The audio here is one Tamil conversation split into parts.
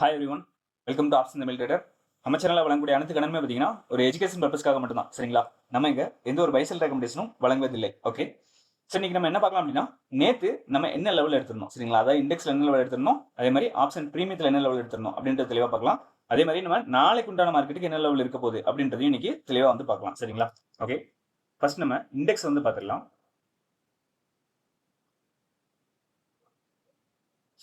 Hi everyone welcome to option Tamil trader நம்ம சேனலில் வழங்கக்கூடிய அனைத்து கணமே பார்த்தீங்கன்னா ஒரு எஜுகேஷன் பர்பஸ்க்காக மட்டும்தான் சரிங்களா? நம்ம இங்கே எந்த ஒரு பைசல் ரெக்கமெண்டேஷனும் வழங்குவதில்லை ஓகே சரி இன்னைக்கு நம்ம என்ன பார்க்கலாம் அப்படின்னா நேற்று நம்ம என்ன லெவல் எடுத்துருந்தோம் சரிங்களா? அதாவது இண்டெக்ஸில் என்ன லெவல் எடுத்துருந்தோம்? அதே மாதிரி ஆப்ஷன் ப்ரீமியத்தில் என்ன லெவல் எடுத்துருந்தோம்? அப்படின்றது தெளிவாக பார்க்கலாம். அதே மாதிரி நம்ம நாளைக்கு உண்டான மார்க்கெட்டுக்கு என்ன லெவல் இருக்க போகுது அப்படின்றதையும் இன்னைக்கு தெளிவாக வந்து பார்க்கலாம் சரிங்களா? ஓகே ஃபர்ஸ்ட் நம்ம இண்டெக்ஸ் வந்து பார்த்துடலாம்.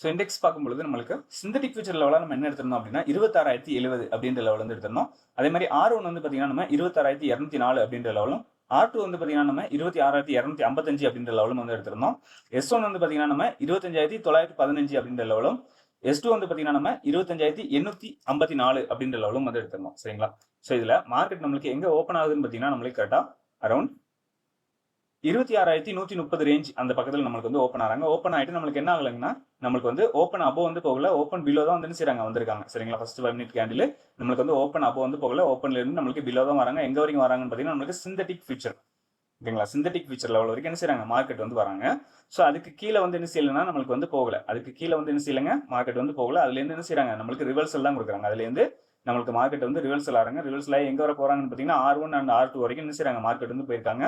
ஸோ இண்டெக்ஸ் பார்க்கும்பொழுது நம்மளுக்கு சிந்தட்டிக் ஃபியூச்சர் லெவலாக நம்ம என்ன எடுத்திருந்தோம் அப்படின்னா இருபத்தாறாயிரத்தி எழுபது அப்படின்ற லெவல் வந்து எடுத்திருந்தோம். அதே மாதிரி ஆர் ஒன் வந்து பார்த்தீங்கன்னா நம்ம இருபத்தாறாயிரத்தி இரநூத்தி நாலு அப்படின்ற லெவலும் ஆர் டூ வந்து பார்த்தீங்கன்னா நம்ம இருபத்தி ஆறாயிரத்தி இரநூத்தி ஐம்பத்தஞ்சு அப்படின்ற லெவலும் வந்து எடுத்திருந்தோம். எஸ் ஒன் வந்து பார்த்தீங்கன்னா நம்ம இருபத்தஞ்சாயிரத்தி தொள்ளாயிரத்தி பதினஞ்சு அப்படின்ற லெவலும் எஸ் டூ வந்து பார்த்தீங்கன்னா நம்ம இருபத்தஞ்சாயிரத்தி எண்ணூற்றி ஐம்பத்தி நாலு அப்படின்ற லெவலும் வந்து எடுத்திருந்தோம். சரிங்களா? ஸோ இதில் மார்க்கெட் நம்மளுக்கு எங்கே ஓப்பன் ஆகுதுன்னு பார்த்தீங்கன்னா நம்மளுக்கு கரெக்டாக அரௌண்ட் இருபத்தி ஆறாயிரத்தி நூற்றி முப்பது ரேஞ்ச் அந்த பக்கத்தில் நம்மளுக்கு வந்து ஓப்பன் ஆகிறாங்க ஓப்பன் ஆகிட்டு நம்மளுக்கு என்ன ஆகலைங்கன்னா நம்மளுக்கு வந்து ஓப்பன் அப்போ வந்து போகல ஓப்பன் பிலோ தான் வந்து செய்றாங்க வந்திருக்காங்க. சரிங்களா? ஃபர்ஸ்ட் ஃபைவ் மினிட் கேண்டில் நம்மளுக்கு வந்து ஓப்பன் அப்போ வந்து போகல ஓப்பன்ல இருந்து நம்மளுக்கு பிலோ தான் வராங்க. எங்க வரைக்கும் வராங்கன்னு பார்த்தீங்கன்னா நம்மளுக்கு சிந்தட்டிக் ஃபியூச்சர் ஓகேங்களா சிந்தட்டிக் ஃபியூச்சர் லெவல் வரைக்கும் என்ன செய்றாங்க? மார்க்கெட் வந்து வராங்க. ஸோ அதுக்கு கீழே வந்து என்ன செய்யலைன்னா நம்மளுக்கு வந்து போகல. அதுக்கு கீழே வந்து என்ன செய்யலைங்க? மார்க்கெட் வந்து போகல. அதுலேருந்து என்ன செய்கிறாங்க நம்மளுக்கு ரிவர்சல் தான் கொடுக்குறாங்க. அதுலேருந்து நம்மளுக்கு மார்க்கெட் வந்து ரிவர்சல் ஆகிறாங்க. ரிவர்சல் ஆகி எங்க வர போறாங்கன்னு பார்த்தீங்கன்னா R one and R two வரைக்கும் என்ன செய்கிறாங்க மார்க்கெட் வந்து போயிருக்காங்க.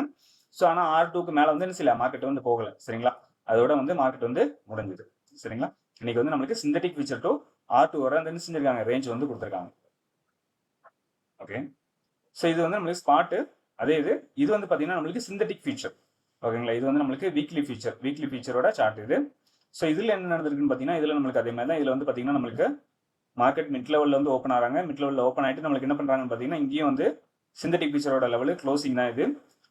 ஸோ ஆனால் ஆர் டூக்கு மேலே வந்து என்ன செய்யல? மார்க்கெட் வந்து போகல. சரிங்களா? அதோட வந்து மார்க்கெட் வந்து முடிஞ்சுது. சரிங்களா? இன்னைக்கு வந்து நம்மளுக்கு synthetic future to R two வரை வந்து என்ன செஞ்சிருக்காங்க? ரேஞ்ச் வந்து கொடுத்துருக்காங்க. ஓகே ஸோ இது வந்து நம்மளுக்கு ஸ்பாட்டு அதே இது. இது வந்து பார்த்தீங்கன்னா நம்மளுக்கு சிந்தட்டிக் ஃபீச்சர் ஓகேங்களா இது வந்து நம்மளுக்கு வீக்லி ஃபீச்சர் வீக்லி ஃபீச்சரோட சார்ட் இது. ஸோ இதில் என்ன நடந்திருக்குன்னு பார்த்தீங்கன்னா இதில் நம்மளுக்கு அதே மாதிரி தான் இதில் வந்து பார்த்தீங்கன்னா நம்மளுக்கு மார்க்கெட் மிட் லெவலில் வந்து ஓப்பன் ஆகிறாங்க மிட் லெவலில் ஓப்பன் ஆகிட்டு நம்மளுக்கு என்ன பண்ணுறாங்கன்னு பார்த்தீங்கன்னா இங்கேயும் வந்து சிந்தட்டிக் ஃபீச்சரோட லெவலு க்ளோசிங் தான் இது.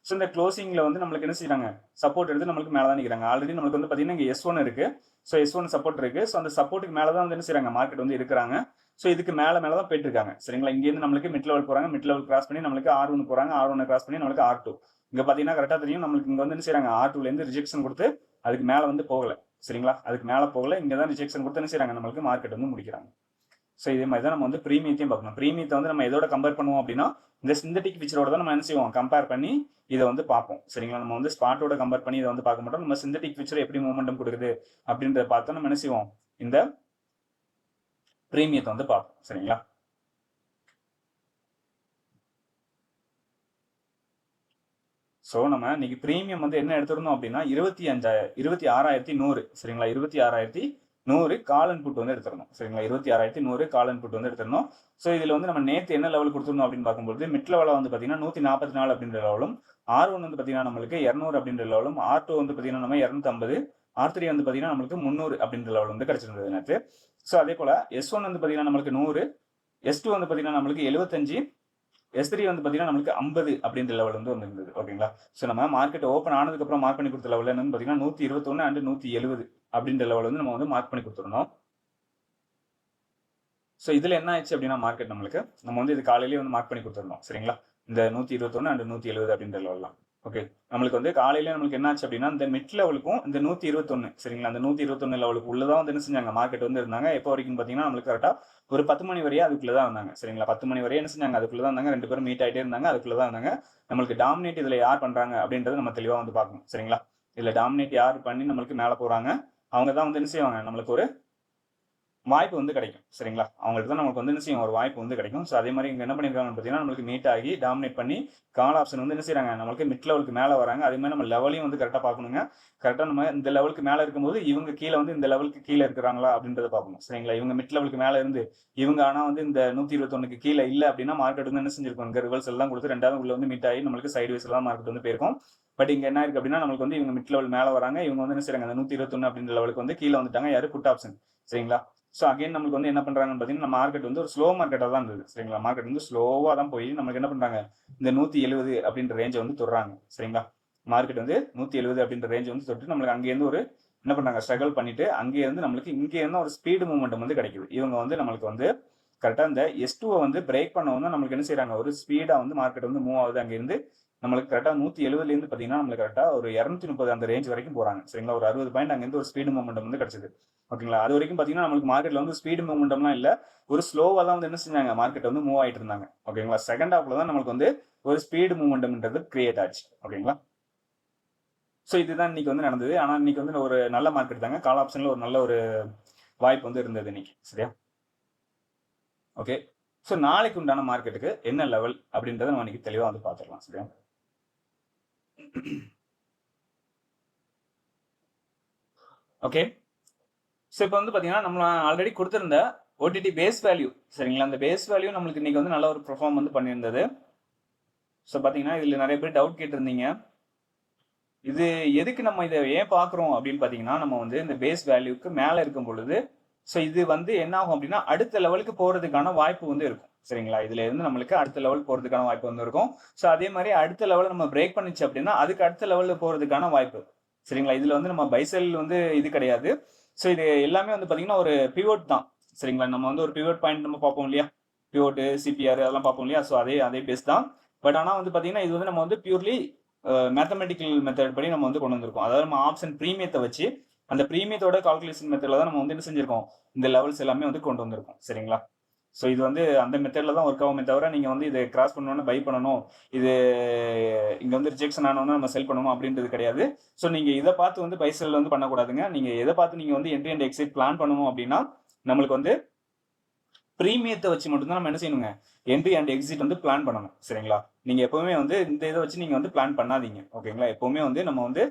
ஸோ இந்த க்ளோசிங்கில் வந்து நம்மளுக்கு என்ன செய்கிறாங்க சப்போர்ட் எடுத்து நம்மளுக்கு மேலே தான் நிற்கிறாங்க ஆல்ரெடி நம்மளுக்கு வந்து பார்த்தீங்கன்னா இங்கே எஸ் ஒன் இருக்குது ஸோ எஸ் ஒன் சப்போர்ட் இருக்குது ஸோ அந்த சப்போர்ட்டுக்கு மேலே தான் வந்து என்ன செய்கிறாங்க மார்க்கெட் வந்து இருக்கிறாங்க. ஸோ இதுக்கு மேலே மேலே தான் போயிட்டு இருக்காங்க சரிங்களா? இங்கேருந்து நம்மளுக்கு மிட் லெவல் போகிறாங்க மிட் லெவல் கிராஸ் பண்ணி நம்மளுக்கு ஆர் ஒன்று போகிறாங்க ஆர் ஒன்று கிராஸ் பண்ணி நம்மளுக்கு ஆர் டூ இங்கே பார்த்தீங்கன்னா கரெக்டாக தெரியும். நம்மளுக்கு இங்கே வந்து என்ன செய்கிறாங்க ஆர் டூலேருந்து ரிஜெக்ஷன் கொடுத்து அதுக்கு மேலே வந்து போகலை. சரிங்களா? அதுக்கு மேலே போகல. இங்கே தான் ரிஜெக்ஷன் கொடுத்து என்ன செய்கிறாங்க நம்மளுக்கு மார்க்கெட் வந்து முடிக்கிறாங்க. ஸோ இதே மாதிரி தான் நம்ம வந்து ப்ரீமியத்தையும் பார்க்கணும். ப்ரீமியத்தை வந்து நம்ம எதோட கம்பேர் பண்ணுவோம் அப்படின்னா இந்த சிந்தட்டிக் ஃபீச்சரோட தான் நம்ம என்ன செய்வோம்? கம்பேர் பண்ணி இதை வந்து பார்ப்போம். சரிங்களா? நம்ம வந்து ஸ்பாட்டோட கம்பேர் பண்ணி இதை வந்து பார்க்க மாட்டோம். நம்ம சிந்தட்டிக் ஃபீச்சர் எப்படி மூமெண்டம் கொடுக்குது அப்படின்றத பார்த்தா நம்ம என்ன செய்வோம்? இந்த ப்ரீமியத்தை வந்து பார்ப்போம். சரிங்களா? ஸோ நம்ம இன்னைக்கு ப்ரீமியம் வந்து என்ன எடுத்திருந்தோம் அப்படின்னா இருபத்தி அஞ்சாயிரம் இருபத்தி ஆறாயிரத்தி நூறு. சரிங்களா? இருபத்தி ஆறாயிரத்தி நூறு காலன் புட்டு வந்து எடுத்துடணும். சரிங்களா? இருபத்தி ஆறாயிரத்தி நூறு காலன் புட்டு வந்து எடுத்துடணும். ஸோ இதில் வந்து நம்ம நேற்று என்ன லெவல் கொடுத்துருந்தோம் அப்படின்னு பார்க்கும்போது மிட் லெவலில் வந்து பார்த்தீங்கன்னா நூற்றி நாற்பத்தி நாலு அப்படின்ற லெவலும் ஆர் ஒன் வந்து பார்த்தீங்கன்னா நம்மளுக்கு இரநூறு அப்படின்ற லெவலும் ஆர் டூ வந்து பார்த்தீங்கன்னா நம்ம இரநூத்தம்பது ஆர் த்ரீ வந்து பார்த்தீங்கன்னா நம்மளுக்கு முந்நூறு அப்படின்ற லெவல் வந்து கிடச்சிருந்தது நேற்று ஸோ அதே போல் எஸ் ஒன் வந்து பார்த்தீங்கன்னா நம்மளுக்கு நூறு எஸ் டூ வந்து பார்த்தீங்கன்னா நம்மளுக்கு எழுபத்தஞ்சு எஸ் த்ரீ வந்து பார்த்தீங்கன்னா நம்மளுக்கு ஐம்பது அப்படின்ற லெவல் வந்து வந்துருந்தது. ஓகேங்களா ஸோ நம்ம மார்க்கெட் ஓப்பன் ஆனதுக்கப்புறம் மார்க் பண்ணி கொடுத்த லெவல் என்னன்னு பார்த்தீங்கன்னா நூற்றி இருபத்தொன்று அண்ட் நூற்றி எழுபது அப்படின்ற லெவல் வந்து நம்ம வந்து மார்க் பண்ணி கொடுத்துருந்தோம் ஸோ இதில் என்ன ஆயிடுச்சு அப்படின்னா மார்க்கெட் நம்மளுக்கு நம்ம வந்து இது காலையிலேயே வந்து மார்க் பண்ணி கொடுத்துருந்தோம் சரிங்களா? இந்த நூற்றி இருபத்தொன்று அண்ட் நூற்றி எழுபது அப்படின்ற லெவலாம் ஓகே நம்மளுக்கு வந்து காலையில நம்மளுக்கு என்ன ஆச்சு அப்படின்னா இந்த மிட் லெவலுக்கும் இந்த நூற்றி இருபத்தொன்று சரிங்களா? அந்த நூற்றி இருபத்தொன்று லெவலுக்கு உள்ளதான் வந்து என்ன செஞ்சாங்க? மார்க்கெட் வந்து இருந்தாங்க. எப்போ வரைக்கும் பார்த்தீங்கன்னா நம்மளுக்கு கரெக்டாக ஒரு பத்து மணி வரையே அதுக்குள்ளே தான் இருந்தாங்க சரிங்களா? பத்து மணி வரையே என்ன செஞ்சாங்க? அதுக்குள்ளே தான் இருந்தாங்க ரெண்டு பேரும் மீட் ஆகிட்டே இருந்தாங்க. அதுக்குள்ளே தான் இருந்தாங்க நம்மளுக்கு டாமினேட் இதில் யார் பண்ணுறாங்க அப்படின்றத நம்ம தெளிவாக வந்து பார்க்கணும். சரிங்களா? இதில் டாமினேட் யார் பண்ணி நம்மளுக்கு மேலே போகிறாங்க அவங்க தான் வந்து என்ன செய்வாங்க? நம்மளுக்கு ஒரு வாய்ப்பு வந்து கிடைக்கும். சரிங்களா? அவங்களுக்கு தான் நமக்கு வந்து என்ன செய்யும்? ஒரு வாய்ப்பு வந்து கிடைக்கும். ஸோ அதே மாதிரி இங்கே என்ன பண்ணியிருக்காங்கன்னு பார்த்தீங்கன்னா நம்மளுக்கு மீட் ஆகி டாமினேட் பண்ணி கால் ஆப்ஷன் வந்து என்ன செய்கிறாங்க நம்மளுக்கு மிட் லெவலுக்கு மேலே வராங்க. அதே மாதிரி நம்ம லெவலையும் வந்து கரெக்டாக பார்க்கணுங்க. கரெக்டாக நம்ம இந்த லெவலுக்கு மேலே இருக்கும்போது இவங்க கீழே வந்து இந்த லெவலுக்கு கீழே இருக்கிறாங்களா அப்படின்றத பார்க்கணும். சரிங்களா? இவங்க மிட் லெவலுக்கு மேலே இருந்து இவங்க ஆனால் வந்து இந்த நூற்றி இருபத்தொன்னுக்கு கீழே இல்லை அப்படின்னா மார்க்கெட் வந்து என்ன செஞ்சிருக்கும்? இங்கே ரிவல்ஸ் எல்லாம் கொடுத்து ரெண்டாவது உள்ள வந்து மீட் ஆகி நம்மளுக்கு சைடு வைஸ் எல்லாம் மார்க்கெட் வந்து போயிருக்கும். பட் இங்கே என்ன இருக்கு அப்படின்னா நம்மளுக்கு வந்து இவங்க மிட் லெவல் மேலே வராங்க. இவங்க வந்து என்ன செய்யறாங்க அந்த நூற்றி இருபத்தொன்று அப்படின்ற லெவலுக்கு வந்து கீழே வந்துட்டாங்க. யாரு? புட் ஆப்ஷன் சரிங்களா? ஸோ அகைன் நம்மளுக்கு வந்து என்ன பண்றாங்கன்னு பார்த்தீங்கன்னா மார்க்கெட் வந்து ஒரு ஸ்லோ மார்க்கெட்டாக தான் இருந்தது. சரிங்களா? மார்க்கெட் வந்து ஸ்லோவாக தான் போய் நம்மளுக்கு என்ன பண்றாங்க? இந்த நூற்றி எழுபது அப்படின்ற ரேஞ்சை வந்து தொடுறாங்க. சரிங்களா? மார்க்கெட் வந்து நூற்றி எழுபது அப்படின்ற ரேஞ்ச் வந்து தொட்டு நம்மளுக்கு அங்கேருந்து ஒரு என்ன பண்றாங்க? ஸ்ட்ரகிள் பண்ணிட்டு அங்கே இருந்து நம்மளுக்கு இங்கே இருந்து ஒரு ஸ்பீடு மூவ்மெண்ட் வந்து கிடைக்குது. இவங்க வந்து நம்மளுக்கு வந்து கரெக்டாக இந்த எஸ் டூவை வந்து பிரேக் பண்ண வந்து நம்மளுக்கு என்ன செய்றாங்க? ஒரு ஸ்பீடாக வந்து மார்க்கெட் வந்து மூவ் ஆகுது. அங்கேருந்து நம்மளுக்கு கரெக்டாக நூற்றி எழுபதுலேருந்து பார்த்தீங்கன்னா நம்மளுக்கு கரெக்டாக ஒரு இரநூத்தி முப்பது அந்த ரேஞ்ச் வரைக்கும் போகிறாங்க சரிங்களா? ஒரு அறுபது பாயிண்ட் அங்கேருந்து ஒரு ஸ்பீடு மூமெண்ட் வந்து கிடைச்சது. ஓகேங்களா? அது வரைக்கும் பார்த்தீங்கன்னா நம்மளுக்கு மார்க்கெட்டில் வந்து ஸ்பீடு மூமெண்ட்லாம் இல்லை. ஒரு ஸ்லோவாக தான் வந்து என்ன செஞ்சாங்க? மார்க்கெட் வந்து மூவ் ஆகிட்டு இருந்தாங்க. ஓகேங்களா? செகண்ட் ஹாஃப்ல தான் நம்மளுக்கு வந்து ஒரு ஸ்பீடு மூவ்மெண்ட்ன்றது கிரியேட் ஆச்சு. ஓகேங்களா? ஸோ இதுதான் இன்னைக்கு வந்து நடந்தது. ஆனால் இன்னைக்கு வந்து ஒரு நல்ல மார்க்கெட் தாங்க. கால் ஆப்ஷனில் ஒரு நல்ல ஒரு வாய்ப்பு வந்து இருந்தது இன்னைக்கு. சரியா? ஓகே. ஸோ நாளைக்கு உண்டான மார்க்கெட்டுக்கு என்ன லெவல் அப்படின்றத நம்ம இன்னைக்கு தெளிவாக வந்து பார்த்துக்கலாம் சரியா? ஓகே ஸோ இப்போ வந்து பார்த்தீங்கன்னா நம்ம ஆல்ரெடி கொடுத்துருந்த ஓடிடி பேஸ் வேல்யூ சரிங்களா? அந்த பேஸ் வேல்யூ நம்மளுக்கு இன்னைக்கு வந்து நல்ல ஒரு பெர்ஃபார்ம் வந்து பண்ணியிருந்தது. ஸோ பார்த்தீங்கன்னா இதில் நிறைய பேர் டவுட் கேட்டிருந்தீங்க. இது எதுக்கு நம்ம இதை ஏன் பார்க்குறோம் அப்படின்னு பார்த்தீங்கன்னா நம்ம வந்து இந்த பேஸ் வேல்யூக்கு மேலே இருக்கும் பொழுது ஸோ இது வந்து என்ன ஆகும் அப்படின்னா அடுத்த லெவலுக்கு போகிறதுக்கான வாய்ப்பு வந்து இருக்கும். சரிங்களா? இதுல இருந்து நம்மளுக்கு அடுத்த லெவல் போகிறதுக்கான வாய்ப்பு வந்து இருக்கும். ஸோ அதே மாதிரி அடுத்த லெவலில் நம்ம பிரேக் பண்ணிச்சு அப்படின்னா அதுக்கு அடுத்த லெவலில் போறதுக்கான வாய்ப்பு. சரிங்களா? இதில் வந்து நம்ம பைசல் வந்து இது கிடையாது. ஸோ இது எல்லாமே வந்து பார்த்தீங்கன்னா ஒரு பிவோட் தான். சரிங்களா? நம்ம வந்து ஒரு பிவோட் பாயிண்ட் நம்ம பார்ப்போம் இல்லையா? பிவோட்டு சிபிஆர் அதெல்லாம் பார்ப்போம் இல்லையா? ஸோ அதே அதே பேஸ் தான். பட் ஆனால் வந்து பார்த்தீங்கன்னா இது வந்து நம்ம வந்து பியூர்லி மேத்தமெட்டிக்கல் மெத்தட் படி நம்ம வந்து கொண்டு வந்திருக்கோம். அதாவது நம்ம ஆப்ஷன் ப்ரீமியத்தை வச்சு அந்த ப்ரீமியத்தோட கால்குலேஷன் மெத்தடில் தான் நம்ம வந்து என்ன செஞ்சிருக்கோம்? இந்த லெவல்ஸ் எல்லாமே வந்து கொண்டு வந்திருக்கோம். சரிங்களா? ஸோ இது வந்து அந்த மெத்தடில் தான் ஒர்க் ஆகுமே தவிர நீங்கள் வந்து இதை கிராஸ் பண்ணணும்னு பை பண்ணணும். இது இங்கே வந்து ரிஜெக்ஷன் ஆனோன்னா நம்ம செல் பண்ணணும் அப்படின்றது கிடையாது. ஸோ நீங்கள் இதை பார்த்து வந்து பை செல் வந்து பண்ணக்கூடாதுங்க. நீங்கள் எதை பார்த்து நீங்கள் வந்து என்ட்ரி அண்ட் எக்ஸிட் பிளான் பண்ணணும் அப்படின்னா நம்மளுக்கு வந்து ப்ரீமியத்தை வச்சு மட்டும்தான் நம்ம என்ன செய்யணுங்க? என்ட்ரி அண்ட் எக்ஸிட் வந்து பிளான் பண்ணணும். சரிங்களா? நீங்கள் எப்போவுமே வந்து இந்த இதை வச்சு நீங்கள் வந்து பிளான் பண்ணாதீங்க. ஓகேங்களா எப்போவுமே வந்து நம்ம வந்து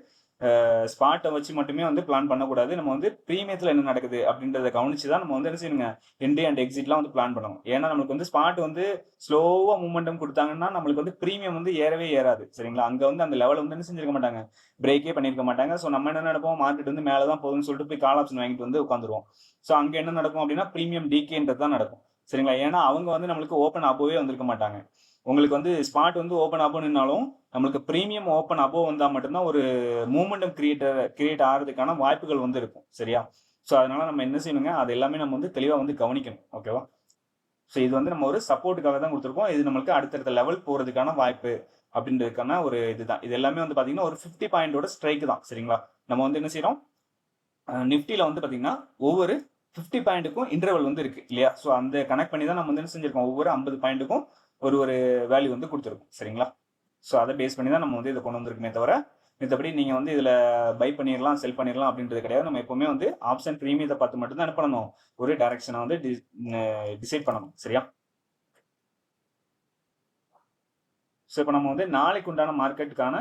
ஸ்பாட்டை வச்சு மட்டுமே வந்து பிளான் பண்ணக்கூடாது. நம்ம வந்து ப்ரீமியத்தில் என்ன நடக்குது அப்படின்றத கவனிச்சு தான் நம்ம வந்து என்ன செய்யணுங்க? என்ட்ரி அண்ட் எக்ஸிட்லாம் வந்து பிளான் பண்ணணும். ஏன்னா நம்மளுக்கு வந்து ஸ்பாட் வந்து ஸ்லோவாக மூமெண்டம் கொடுத்தாங்கன்னா நம்மளுக்கு வந்து ப்ரீமியம் வந்து ஏறவே ஏறாது. சரிங்களா? அங்கே வந்து அந்த லெவல் வந்து என்ன செஞ்சிருக்க மாட்டாங்க? பிரேக்கே பண்ணியிருக்க மாட்டாங்க. ஸோ நம்ம என்ன நடப்போம்? மார்க்கெட் வந்து மேலே தான் போகுதுன்னு சொல்லிட்டு போய் கால் ஆப்ஷன் வாங்கிட்டு வந்து உட்காந்துருவோம். ஸோ அங்கே என்ன நடக்கும் அப்படின்னா ப்ரீமியம் டிகேன்றது தான் நடக்கும். சரிங்களா? ஏன்னா அவங்க வந்து நம்மளுக்கு ஓப்பன் அப்போவே வந்திருக்க மாட்டாங்க. உங்களுக்கு வந்து ஸ்பாட் வந்து ஓப்பன் ஆகணும்னாலும் நம்மளுக்கு ப்ரீமியம் ஓப்பன் அப்போ வந்தால் மட்டும்தான் ஒரு மூமெண்டம் கிரியேட்டர் கிரியேட் ஆகிறதுக்கான வாய்ப்புகள் வந்து இருக்கும். சரியா? ஸோ அதனால நம்ம என்ன செய்யணுங்க? அது எல்லாமே நம்ம வந்து தெளிவாக வந்து கவனிக்கணும். ஓகேவா ஸோ இது வந்து நம்ம ஒரு சப்போர்ட்டுக்காக தான் கொடுத்துருக்கோம். இது நம்மளுக்கு அடுத்தடுத்த லெவல் போகிறதுக்கான வாய்ப்பு அப்படின்றதுக்கான ஒரு இதுதான். இது எல்லாமே வந்து பார்த்தீங்கன்னா ஒரு ஃபிஃப்டி பாயிண்டோட ஸ்ட்ரைக் தான். சரிங்களா? நம்ம வந்து என்ன செய்யறோம் நிஃப்டியில் வந்து பார்த்தீங்கன்னா ஒவ்வொரு ஃபிஃப்டி பாயிண்ட்டுக்கும் இன்டர்வல் வந்து இருக்கு இல்லையா? ஸோ அந்த கனெக்ட் பண்ணி தான் நம்ம வந்து என்ன செஞ்சிருக்கோம்? ஒவ்வொரு ஐம்பது பாயிண்ட்டுக்கும் ஒரு ஒரு வேல்யூ வந்து கொடுத்துருக்கோம் சரிங்களா? ஸோ அதை பேஸ் பண்ணி தான் நம்ம வந்து இதை கொண்டு வந்திருக்குமே தவிர மத்தபடி நீங்கள் வந்து இதில் பை பண்ணிடலாம் செல் பண்ணிடலாம் அப்படின்றது கிடையாது. நம்ம எப்போவுமே வந்து ஆப்ஷன் ப்ரீமியத்தை பார்த்து மட்டும்தான் என்ன பண்ணணும்? ஒரு டைரக்ஷனை வந்து டிசைட் பண்ணணும் சரியா? ஸோ இப்போ நம்ம வந்து நாளைக்கு உண்டான மார்க்கெட்டுக்கான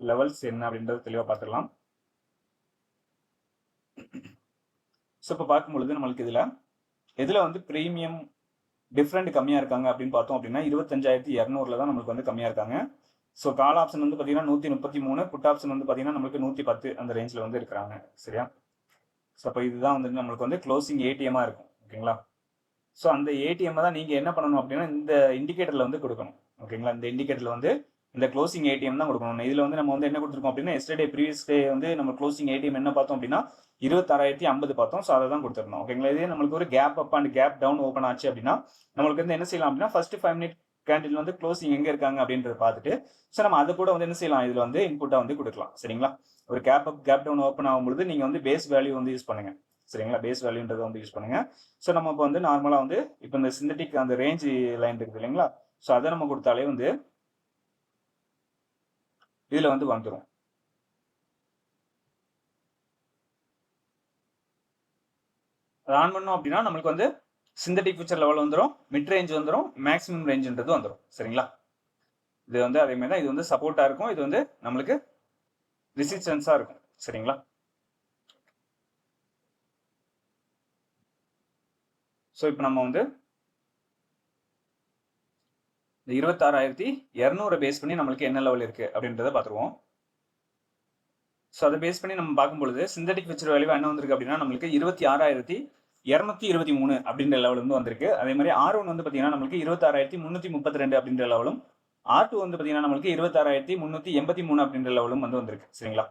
லெவல்ஸ் என்ன அப்படின்றத தெளிவாக பார்த்துடலாம். ஸோ இப்போ பார்க்கும் பொழுது நம்மளுக்கு இதில் எதில் வந்து ப்ரீமியம் டிஃப்ரெண்ட் கம்மியாக இருக்காங்க அப்படின்னு பார்த்தோம் அப்படின்னா இருபத்தஞ்சாயிரத்தி இரநூறுல தான் நம்மளுக்கு வந்து கம்மியாக இருக்காங்க. ஸோ கால் ஆப்ஷன் வந்து பார்த்தீங்கன்னா நூற்றி முப்பத்தி மூணு புட் ஆப்ஷன் வந்து பார்த்தீங்கன்னா நம்மளுக்கு நூற்றி பத்து அந்த ரேஞ்சில் வந்து இருக்கிறாங்க. சரியா? ஸோ அப்போ இதுதான் வந்து நம்மளுக்கு வந்து க்ளோசிங் ஏடிஎம்மாக இருக்கும். ஓகேங்களா? ஸோ அந்த ஏடிஎம்மை தான் நீங்கள் என்ன பண்ணணும் அப்படின்னா இந்த இண்டிகேட்டரில் வந்து கொடுக்கணும். ஓகேங்களா? இந்த இண்டிகேட்டரில் வந்து இந்த க்ளோசிங் ஏடிஎம் தான் கொடுக்கணும். இதில் வந்து நம்ம வந்து என்ன கொடுத்துருக்கோம் அப்படின்னா எஸ்டர்டே ப்ரீவியஸ் டே வந்து நம்ம க்ளோசிங் ஏடிஎம் என்ன பார்த்தோம் அப்படின்னா இருபத்தாறாயிரத்தி ஐம்பது பார்த்தோம். ஸோ அதை தான் கொடுத்துருந்தோம். ஓகேங்களா இதே நம்மளுக்கு ஒரு gap up and gap down open ஆச்சு அப்படின்னா நம்மளுக்கு வந்து என்ன செய்யலாம் அப்படின்னா ஃபர்ஸ்ட் ஃபைவ் மினிட் கேண்டில் வந்து க்ளோசிங் எங்கே இருக்காங்க அப்படின்றத பார்த்துட்டு ஸோ நம்ம அதை கூட வந்து என்ன செய்யலாம்? இதில் வந்து இன்புட்டாக வந்து கொடுக்கலாம். சரிங்களா? ஒரு gap up gap down open ஆகும்பொழுது நீங்கள் வந்து பேஸ் வேல்யூ வந்து யூஸ் பண்ணுங்கள் சரிங்களா? பேஸ் வேல்யூன்றதை வந்து யூஸ் பண்ணுங்கள் ஸோ நம்ம இப்போ வந்து நார்மலாக வந்து இப்போ இந்த சிந்தட்டிக் அந்த ரேஞ்ச் லைன் இருக்குது இல்லைங்களா? ஸோ அதை நம்ம கொடுத்தாலே வந்து இதில் வந்து வந்துடும் ரன் ஆன் பண்ணோம் அப்படின்னா நம்மளுக்கு வந்து சிந்தட்டிக் ஃபியூச்சர் லெவல் வந்துடும் மிட் ரேஞ்ச் வந்துடும் மேக்ஸிமம் ரேஞ்சுன்றது வந்துடும் சரிங்களா? இது வந்து அதே மாதிரி தான் இது வந்து சப்போர்ட்டாக இருக்கும் இது வந்து நம்மளுக்கு ரெசிஸ்டன்ஸாக இருக்கும். சரிங்களா? ஸோ இப்போ நம்ம வந்து இந்த இருபத்தாறாயிரத்தி இரநூறு பேஸ் பண்ணி நம்மளுக்கு என்ன லெவல் இருக்குது அப்படின்றத பார்த்துருவோம். ஸோ அதை பேஸ் பண்ணி நம்ம பார்க்கும்பொழுது சிந்தட்டிக் ஃபியூச்சர் வேல்யூ என்ன வந்திருக்கு அப்படின்னா நம்மளுக்கு இருபத்தி ஆறாயிரத்தி இரநூத்தி இருபத்தி மூணு அப்படின்ற லெவல் வந்து வந்திருக்கு. அதே மாதிரி ஆர் ஒன் வந்து பார்த்தீங்கன்னா நம்மளுக்கு இருபத்தாறாயிரத்தி முந்நூற்றி முப்பத்தி ரெண்டு அப்படின்ற லெவலும் ஆர் டூ வந்து பார்த்தீங்கன்னா நம்மளுக்கு இருபத்தாறாயிரத்தி முந்நூற்றி எண்பத்தி மூணு அப்படின்ற லெவலும் வந்து வந்திருக்கு. சரிங்களா?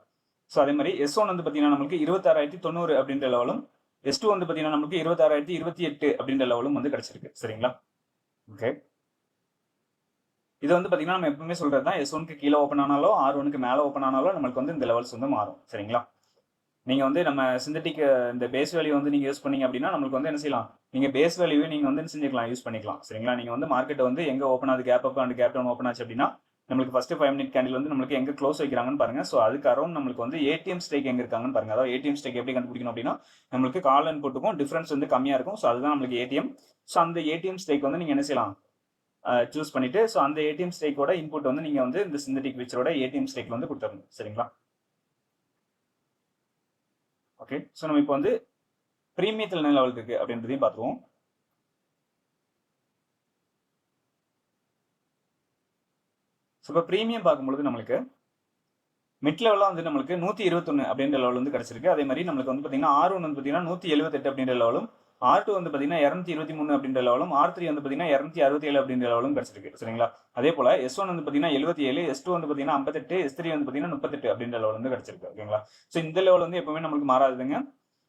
ஸோ அதே மாதிரி எஸ் ஒன் வந்து பார்த்தீங்கன்னா நம்மளுக்கு இருபத்தாறாயிரத்தி தொண்ணூறு அப்படின்ற லெவலும் எஸ் டூ வந்து பார்த்தீங்கன்னா நம்மளுக்கு இருபத்தாறாயிரத்தி இருபத்தி எட்டு அப்படின்ற லெவலும் வந்து கிடச்சிருக்கு. சரிங்களா? ஓகே இது வந்து பார்த்தீங்கன்னா நம்ம எப்பவுமே சொல்றது தான் எஸ் ஒனுக்கு கீழே ஓப்பன் ஆனாலும் ஆர் ஒனுக்கு மேலே ஓப்பன் ஆனாலும் நம்மளுக்கு வந்து இந்த லெவல்ஸ் வந்து மாறும். சரிங்களா? நீங்கள் வந்து நம்ம சிந்தட்டிக் இந்த பேஸ் வேல்யூ வந்து நீங்கள் யூஸ் பண்ணீங்க அப்படின்னா நம்மளுக்கு வந்து என்ன செய்யலாம்? நீங்கள் பேஸ் வேல்யூவே நீங்கள் வந்து என்ன செஞ்சுக்கலாம்? யூஸ் பண்ணிக்கலாம். சரிங்களா? நீங்கள் வந்து மார்க்கெட் வந்து எங்கே ஓப்பன் ஆகுது gap up and gap down open ஆச்சு அப்படின்னா நம்மளுக்கு ஃபஸ்ட்டு ஃபைவ் மினிட் கேண்டில் வந்து நம்மளுக்கு எங்க க்ளோஸ் வைக்கிறாங்கன்னு பாருங்க. ஸோ அதுக்கு அரௌண்ட் நம்மளுக்கு வந்து ஏடிஎம் ஸ்டேக் எங்க இருக்காங்கன்னு பாருங்க. அதாவது ஏடிஎம் ஸ்டேக் எப்படி கண்டுபிடிக்கணும் அப்படின்னா நம்மளுக்கு கால் அண்ட் போட்டுக்கும் டிஃப்ரென்ஸ் வந்து கம்மியாக இருக்கும். ஸோ அதுதான் நம்மளுக்கு ஏடிஎம் ஸோ அந்த ஏடிஎம் ஸ்டேக் வந்து நீங்க என்ன செய்யலாம்? சூஸ் பண்ணிட்டு ஸோ அந்த ஏடிஎம் ஸ்டேக்கோட இன்புட் வந்து நீங்கள் வந்து இந்த சிந்தட்டிக் ஃபீச்சரோட ஏடிஎம் ஸ்டேக்கில் வந்து கொடுத்துடணும். சரிங்களா? ஓகே ஸோ நம்ம இப்போ வந்து ப்ரீமியத்தில் என்ன லெவல் இருக்குது அப்படின்றதையும் பார்த்துருவோம் ஸோ இப்போ ப்ரீமியம் பார்க்கும்பொழுது நம்மளுக்கு மிட் லெவலாக வந்து நம்மளுக்கு நூற்றி இருபத்தொன்று அப்படின்ற லெவல் வந்து கிடச்சிருக்கு. அதே மாதிரி நம்மளுக்கு வந்து பார்த்தீங்கன்னா ஆர் ஒன்று வந்து பார்த்தீங்கன்னா நூற்றி எழுபத்தெட்டு அப்படின்ற லெவலும் ஆர் டூ வந்து பார்த்தீங்கன்னா இரநூத்தி இருபத்தி மூணு அப்படின்ற லெவலும் ஆர் த்ரீ வந்து பார்த்தீங்கன்னா இரநூத்தி அறுபத்தி ஏழு அப்படின்ற லெவலும் கிடச்சிருக்கு சரிங்களா? அதே போல் எஸ் ஒன் வந்து பார்த்தீங்கன்னா எழுபத்தி ஏழு எஸ் டூ வந்து பார்த்தீங்கன்னா ஐம்பத்தெட்டு எஸ் த்ரீ வந்து பார்த்தீங்கன்னா முப்பத்தெட்டு அப்படின்ற லெவல் வந்து கிடச்சிருக்கு ஓகேங்களா? ஸோ இந்த லெவல் வந்து எப்பவுமே நம்மளுக்கு மாறாதுங்க.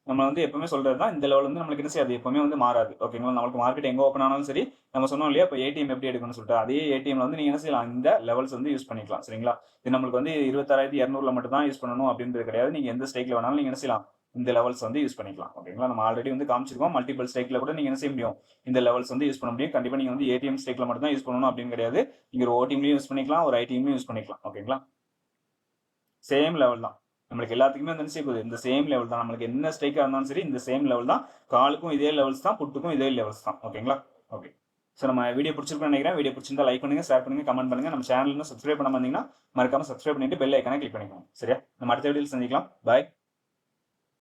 நம்ம வந்து எப்பவுமே சொல்றது தான் இந்த லெவல் வந்து நம்மளுக்கு என்ன செய்யாது? எப்பவுமே வந்து மாறாது ஓகேங்களா? நம்மளுக்கு மார்க்கெட் எங்கே ஓப்பன் ஆனாலும் சரி நம்ம சொன்னோம் இல்லையா? இப்போ ஏடிஎம் எப்படி எடுக்கணும்னு சொல்லிட்டு அதே ஏடிஎம்ல வந்து நீங்க என்ன செய்யலாம்? இந்த லெவல்ஸ் வந்து யூஸ் பண்ணிக்கலாம் சரிங்களா? இது நம்மளுக்கு வந்து இருபத்தாயிரத்தி இரநூறுல மட்டும் தான் யூஸ் பண்ணணும் அப்படின்றது கிடையாது. நீங்க எந்த ஸ்டேக்ல வேணாலும் நீங்க என்ன செய்யலாம்? இந்த லெவல்ஸ் வந்து யூஸ் பண்ணிக்கலாம். ஓகேங்களா நம்ம ஆல்ரெடி வந்து காமிச்சிருக்கோம். மல்டிபிள் ஸ்டேக்ல கூட நீங்க என்ன செய்ய முடியும்? இந்த லெவல்ஸ் வந்து யூஸ் பண்ண முடியும். கண்டிப்பா நீங்க வந்து ஏடிஎம் ஸ்டேக்ல மட்டும் தான் யூஸ் பண்ணணும் அப்படின்னு கிடையாது. நீங்க ஒரு ஓடிஎம்லயும் யூஸ் பண்ணிக்கலாம். ஒரு ஐடிஎம்லயும் யூஸ் பண்ணிக்கலாம். ஓகேங்களா சேம் லெவல் தான். நம்மளுக்கு எல்லாத்துக்குமே வந்து என்ன இந்த சேம் லெவல் தான். நம்மளுக்கு என்ன ஸ்ட்ரைக்காக இருந்தாலும் சரி இந்த சேம் லெவல் தான். காலுக்கும் இதே லெவல்ஸ் தான் புட்டுக்கும் இதே லெவல்ஸ் தான். ஓகேங்களா ஓகே ஸோ நம்ம வீடியோ பிடிச்சிருக்கோம் நினைக்கிறேன். வீடியோ பிடிச்சிருந்தா லைக் பண்ணுங்க ஷேர் பண்ணுங்க கமெண்ட் பண்ணுங்க. நம்ம சேனல் சப்ஸ்கிரைப் பண்ண வந்தீங்கன்னா மறக்காம சப்ஸ்கிரைப் பண்ணிட்டு பெல் ஐக்கானே கிளிக் பண்ணிக்கோங்க. சரியா? நம்ம அடுத்த வீடியோவில் சந்திக்கலாம். பாய்